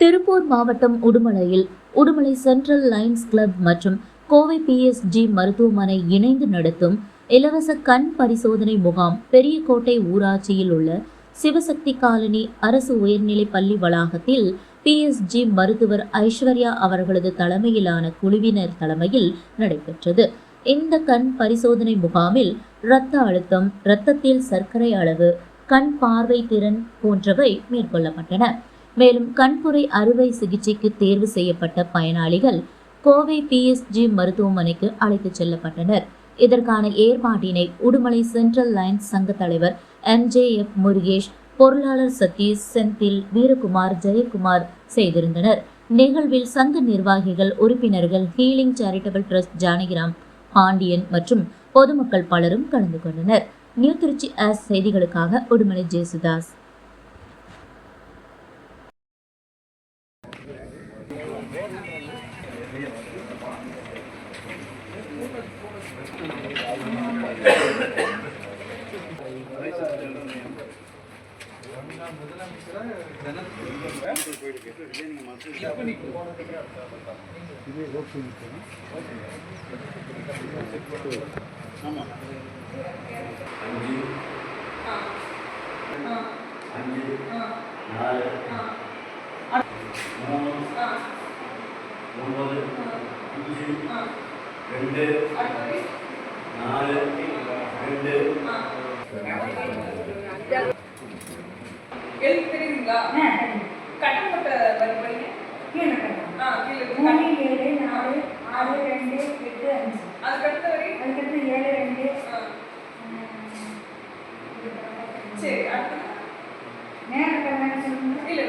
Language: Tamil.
திருப்பூர் மாவட்டம் உடுமலையில் உடுமலை சென்ட்ரல் லைன்ஸ் கிளப் மற்றும் கோவை பிஎஸ்ஜி மருத்துவமனை இணைந்து நடத்தும் இலவச கண் பரிசோதனை முகாம் பெரியகோட்டை ஊராட்சியில் உள்ள சிவசக்தி காலனி அரசு உயர்நிலைப் பள்ளி வளாகத்தில் பிஎஸ்ஜி மருத்துவர் ஐஸ்வர்யா அவர்களது தலைமையிலான குழுவினர் தலைமையில் நடைபெற்றது. இந்த கண் பரிசோதனை முகாமில் இரத்த அழுத்தம் இரத்தத்தில் சர்க்கரை அளவு கண் பார்வை திறன் போன்றவை மேற்கொள்ளப்பட்டன. மேலும் கண்புரை அறுவை சிகிச்சைக்கு தேர்வு செய்யப்பட்ட பயனாளிகள் கோவை பிஎஸ்ஜி மருத்துவமனைக்கு அழைத்துச் செல்லப்பட்டனர். இதற்கான ஏற்பாட்டினை உடுமலை சென்ட்ரல் லைன்ஸ் சங்க தலைவர் எம்ஜேஎஃப் முருகேஷ் பொருளாளர் சதீஷ் செந்தில் வீரகுமார் ஜெயக்குமார் செய்திருந்தனர். நிகழ்வில் சங்க நிர்வாகிகள் உறுப்பினர்கள் healing charitable trust Janakiram Pandian மற்றும் பொதுமக்கள் பலரும் கலந்து கொண்டனர். நியூ திருச்சி ஆஸ் செய்திகளுக்காக உடுமலை ஜேசுதாஸ் ஆமாம் அஞ்சு அஞ்சு நாலு ஒன்பது அஞ்சு ரெண்டு நாலு ரெண்டு எழுதி தெரியுதுங்களா கட்டப்பட்ட வரி கீழே கட்டணும். ஆ கீழே. மூணு ஏழு நாலு ஆறு ரெண்டு எட்டு அஞ்சு. அதுக்கு அடுத்த வரி? அதுக்கடுத்து ஏழு ரெண்டு. சரி அடுத்தது? நேர கட்டணம் சொல்லுங்க. இல்ல